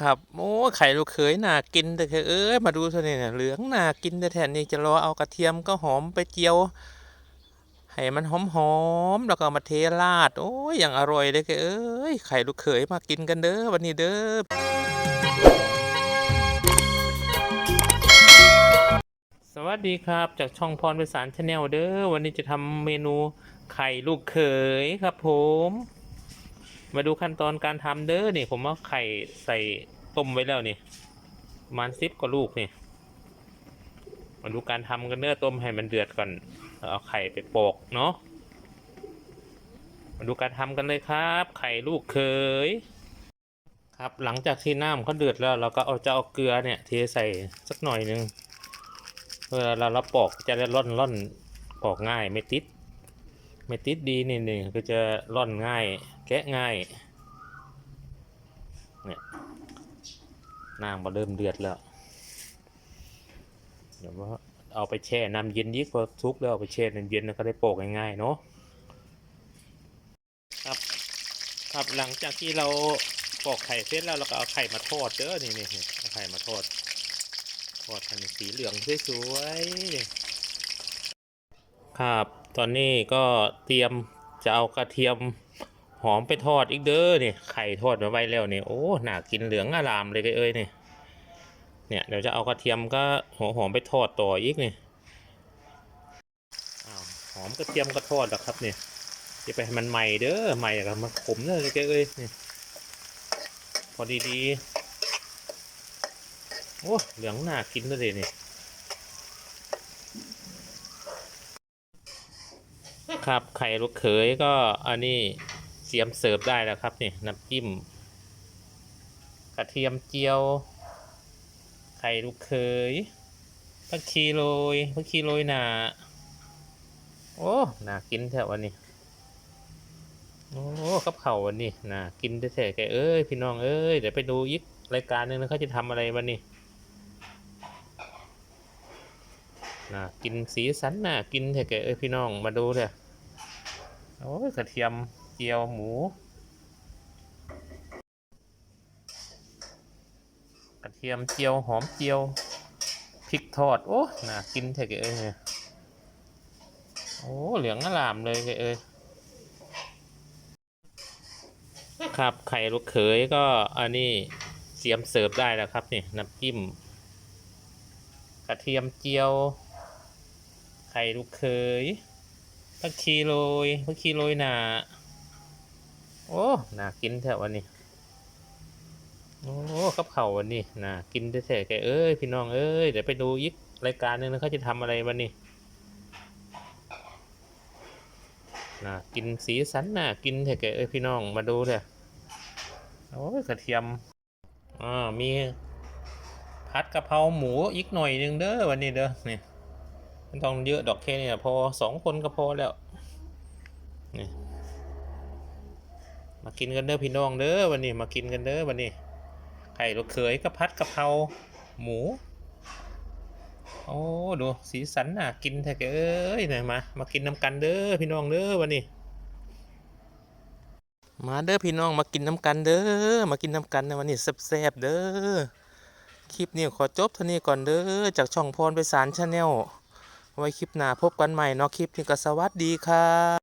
ครับโอ้ไข่ลูกเขยน่ากินแต่เอะเอ้ยมาดูเท่านี้เนี่ยเหลืองน่ากินแต่แทนนี่จะรอเอากระเทียมก็หอมไปเจียวให้มันหอมหอมแล้วก็มาเทราด โอ้ยอย่างอร่อยเลยแกเอ้ยไข่ลูกเขยมากินกันเด้อวันนี้เด้อสวัสดีครับจากช่องพรไปสารชาแนลเด้อวันนี้จะทำเมนูไข่ลูกเขยครับผม มาดูขั้นตอนการทำเด้อนี่ผมเอาไข่ใส่ต้มไว้แล้วนี่ประมาณสิบกว่าลูกนี่มาดูการทำกันเด้อต้มให้มันเดือดก่อนเอาไข่ไปโปอกเนาะมาดูการทำกันเลยครับ ไข่ลูกเคย ครับหลังจากที่น้ำเขาเดือดแล้ว เราก็เอาจะเอาเกลือเนี่ยเทใส่สักหน่อยหนึงเพื่อเราเราปอกจะได้ร่อนร่อนปอกง่ายไม่ติด ไม่ติดดีนี่นี่ก็จะร่อนง่าย แกะง่ายเนี่ยน้ำมาเริ่มเดือดแล้วเดี๋ยวว่าเอาไปแช่น้ำเย็นยิ่งพอทุกแล้วเอาไปแช่น้ำเย็นแล้วก็ได้โปกง่ายๆเนาะครับครับหลังจากที่เราปอกไข่เสร็จแล้วเราก็เอาไข่มาทอดเด้อนี่นี่เอาไข่มาทอดทอดให้มันสีเหลืองสวยๆครับ ตอนนี้ก็เตรียมจะเอากระเทียมหอมไปทอดอีกเด้อเนี่ยไข่ทอดมาไว้แล้วเนี่ยโอ้หนากินเหลืองอารามเลยเอ้ยเนี่ยเนี่ยเดี๋ยวจะเอากระเทียมก็หัวหอมไปทอดต่ออีกเนี่ยอหอมกระเทียมก็ทอดแล้วครับเนี่ยจะไปให้มันใหม่เด้อใหม่กับมันขมเลยเอ้ยเนี่ยพอดีๆโอ้เหลืองหนากินเลยเนี่ย ครับ ไข่ลูกเขยก็อันนี้เสียมเสิร์ฟได้แล้วครับนี่น้ำจิ้มกระเทียมเจียว ไข่ลูกเขยผักชีโรยผักชีโรยหนาโอ้หนากินแท้วันนี้โอ้กับเข่าวันนี้หนากินแท้ๆแกเอ้ยพี่น้องเอ้ยเดี๋ยวไปดูอีกรายการหนึ่งนะเขาจะทำอะไรวันนี้น่ากินสีสันน่ากินแท้แกเอ้ยพี่น้องมาดูเถอะ โอ้ยกระเทียมเจียวหมู กระเทียมเจียวหอมเจียวพริกทอด โอ้น่ากินแท้แกเอ้ยโอ้เหลืองอลามเลยแกเอ้ยครับไข่ลูกเขยก็อันนี้เสียมเสิร์ฟได้แล้วครับนี่น้ำจิ้มกระเทียมเจียว ไข่ลูกเขย ผักชีโรยผักชีโรยหนาโอ้หนากินแท้วันนี้โอ้กับเข่าวันนี้น่ากินแท้แกเอ้ยพี่น้องเอ้ยเดี๋ยวไปดูอีกรายการหนึ่งนะเขาจะทำอะไรวันนี้น่ากินสีสันน่ากินแท้แกเอ้ยพี่น้องมาดูเถอะโอ้ยกระเทียมอ่ามีผัดกะเพราหมูอีกหน่อยหนึ่งเด้อวันนี้เด้อนี่ ไม่ต้องเยอะดอกแค่นี้พอสองคนก็พอแล้วนี่มากินกันเด้อพี่น้องเด้อวันนี้มากินกันเด้อวันนี้ไข่ลูกเขยกับพัดกะเพราหมู โอ้ดูสีสันน่ะกินแท้เอ้ยเนี่ยมา มากินน้ำกันเด้อพี่น้องเด้อวันนี้ มาเด้อพี่น้องมากินน้ำกันเด้อมากินน้ำกันในวันนี้แซ่บๆเด้อคลิปนี้ขอจบเท่านี้ก่อนเด้อจากช่องพรไปสารชาแนล ไว้คลิปหน้าพบกันใหม่เนาะคลิปนี้ก็สวัสดีครับ